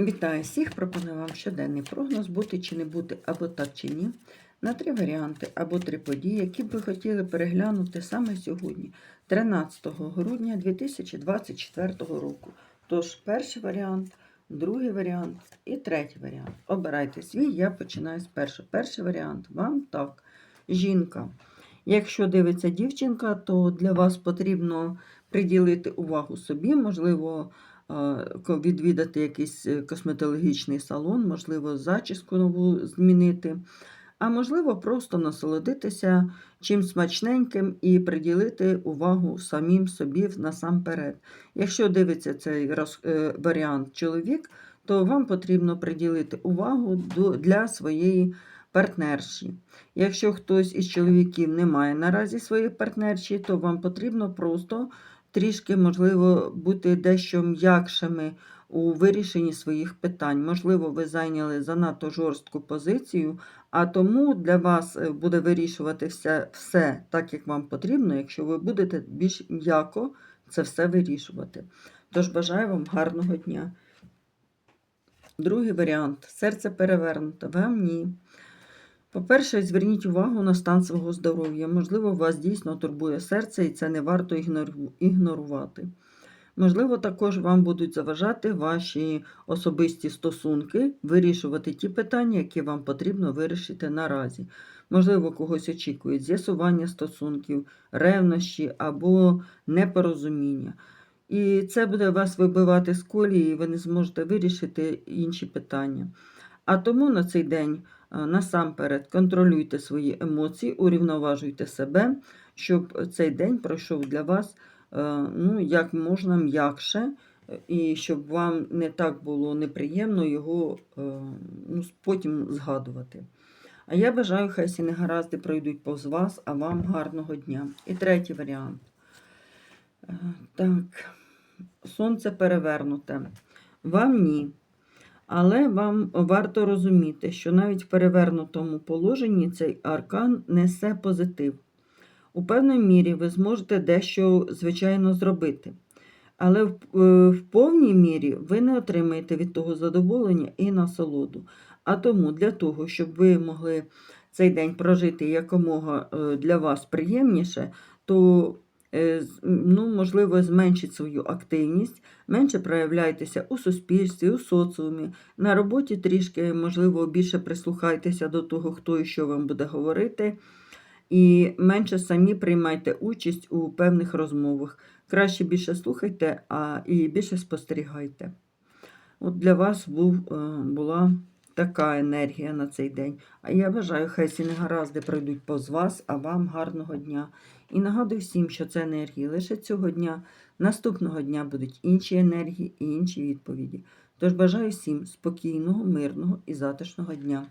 Вітаю всіх! Пропоную вам щоденний прогноз бути чи не бути, або так чи ні, на три варіанти або три події, які б ви хотіли переглянути саме сьогодні, 13 грудня 2024 року. Тож, перший варіант, другий варіант і третій варіант. Обирайте свій, я починаю з першого. Перший варіант вам так. Жінка. Якщо дивиться дівчинка, то для вас потрібно приділити увагу собі, можливо, відвідати якийсь е, косметологічний салон, можливо, зачіску нову змінити, а можливо, просто насолодитися чим смачненьким і приділити увагу самим собі насамперед. Якщо дивиться цей е, варіант чоловік, то вам потрібно приділити увагу для своєї партнерші. Якщо хтось із чоловіків не має наразі своєї партнерші, то вам потрібно просто трішки, можливо, бути дещо м'якшими у вирішенні своїх питань. Можливо, ви зайняли занадто жорстку позицію, а тому для вас е, буде вирішувати все, все так, як вам потрібно, якщо ви будете більш м'яко це все вирішувати. Тож бажаю вам гарного дня. Другий варіант серце перевернуте. Вам ні. По-перше, зверніть увагу на стан свого здоров'я. Можливо, вас дійсно турбує серце, і це не варто ігнорувати. Можливо, також вам будуть заважати ваші особисті стосунки, вирішувати ті питання, які вам потрібно вирішити наразі. Можливо, когось очікують з'ясування стосунків, ревнощі або непорозуміння. І це буде вас вибивати з колії, і ви не зможете вирішити інші питання. А тому на цей день насамперед контролюйте свої емоції, урівноважуйте себе, щоб цей день пройшов для вас е, ну, як можна м'якше, е, і щоб вам не так було неприємно його е, ну, потім згадувати. А я бажаю, хай всі негаразди пройдуть повз вас, а вам гарного дня. І третій варіант. Е, Так, сонце перевернуте. Вам ні. Але вам варто розуміти, що навіть в перевернутому положенні цей аркан несе позитив. У певній мірі ви зможете дещо, звичайно, зробити. Але в, е, в повній мірі ви не отримаєте від того задоволення і насолоду. А тому для того, щоб ви могли цей день прожити якомога е, для вас приємніше, то ну, можливо, зменшіть свою активність, менше проявляйтеся у суспільстві, у соціумі. На роботі трішки, можливо, більше прислухайтеся до того, хто і що вам буде говорити, і менше самі приймайте участь у певних розмовах. Краще більше слухайте, а і більше спостерігайте. От для вас був, е, була така енергія на цей день. А я бажаю, хай ці негаразди пройдуть повз вас, а вам гарного дня. І нагадую всім, що це енергії лише цього дня. Наступного дня будуть інші енергії і інші відповіді. Тож бажаю всім спокійного, мирного і затишного дня.